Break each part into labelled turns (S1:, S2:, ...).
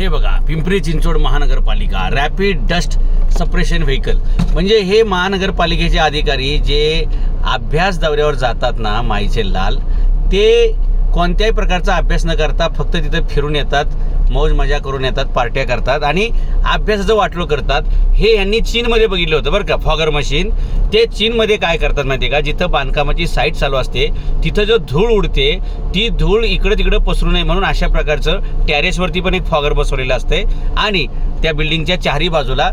S1: हे बघा पिंपरी चिंचवड महानगरपालिका रॅपिड डस्ट सप्रेशन व्हेकल म्हणजे हे महानगरपालिकेचे अधिकारी जे अभ्यास दौऱ्यावर जातात ना माईचे लाल ते कोणत्याही प्रकारचा अभ्यास न करता फक्त तिथं फिरून येतात मौज मजा करून येतात पार्ट्या करतात आणि अभ्यासाचं वाटलं करतात. हे यांनी चीनमध्ये बघितलं होतं बरं का फॉगर मशीन. ते चीनमध्ये काय करतात माहिती आहे का? जिथं बांधकामाची साईट चालू असते तिथं जो धूळ उडते ती धूळ इकडं तिकडं पसरू नये म्हणून अशा प्रकारचं टॅरेसवरती पण एक फॉगर बसवलेलं असते. आणि त्या बिल्डिंगच्या चारही बाजूला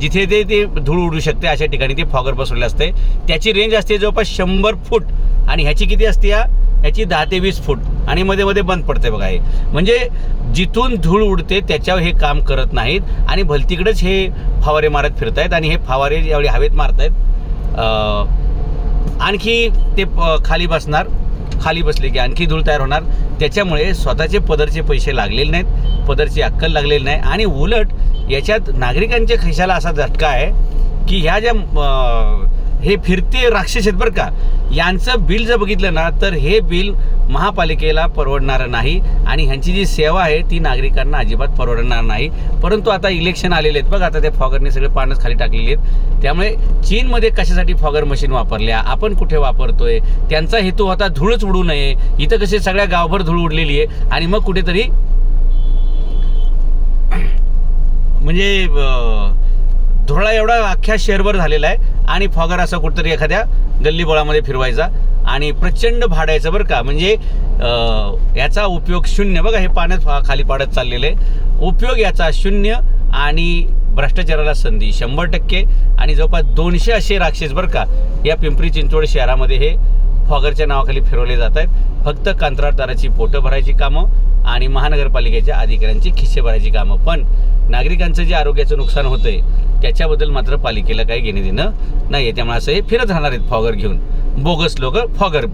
S1: जिथे ते ते धूळ उडू शकते अशा ठिकाणी ते फॉगर बसवलेलं असते. त्याची रेंज असते जवळपास शंभर फूट. आणि ह्याची किती असते या? याची दहा ते वीस फूट आणि मध्ये मध्ये बंद पडते बघा हे. म्हणजे जिथून धूळ उडते त्याच्यावर हे काम करत नाहीत आणि भलतीकडेच हे फवारे मारत फिरतायत आणि हे फवारे यावेळी हवेत मारतायत. आणखी ते प- खाली बसणार खाली बसले की आणखी धूळ तयार होणार. त्याच्यामुळे स्वतःचे पदरचे पैसे लागलेले नाहीत पदरची अक्कल लागलेली नाही आणि उलट याच्यात नागरिकांच्या खिशाला असा झटका आहे की ह्या ज्या हे फिरते राक्षस आहेत बरं का. यांचं बिल जर बघितलं ना तर हे बिल महापालिकेला परवडणारं नाही आणि ह्यांची जी सेवा आहे ती नागरिकांना अजिबात परवडणार नाही. परंतु आता इलेक्शन आलेले आहेत. बघ आता ते फॉगरने सगळे पानच खाली टाकलेले आहेत. त्यामुळे चीनमध्ये कशासाठी फॉगर मशीन वापरल्या? आपण कुठे वापरतोय? त्यांचा हेतू होता धूळच उडू नये. इथं कसे सगळ्या गावभर धूळ उडलेली आहे. आणि मग कुठेतरी म्हणजे धुरळा धुळा एवढा अख्ख्या शहरभर झालेला आहे आणि फॉगर असा कुठतरी एखाद्या गल्लीबोळामध्ये फिरवायचा आणि प्रचंड भाडायचं बरं का. म्हणजे याचा उपयोग शून्य. बघा हे पाण्यात फा- खाली पाडत चाललेलं. आहे उपयोग याचा शून्य आणि भ्रष्टाचाराला संधी शंभर टक्के आणि जवळपास दोनशे असे राक्षस बरं का या पिंपरी चिंचवड शहरामध्ये हे फॉगरच्या नावाखाली फिरवले जात आहेत. फक्त कंत्राटदाराची पोटं भरायची कामं आणि महानगरपालिकेच्या अधिकाऱ्यांची खिस्से भरायची कामं. पण नागरिकांचं जे आरोग्याचं नुकसान होतंय त्याच्याबद्दल मात्र पालिकेला काही घेणे देणं नाही आहे त्यामुळे असं हे फिरत राहणार आहेत फॉगर घेऊन. बोगस लोक फॉगर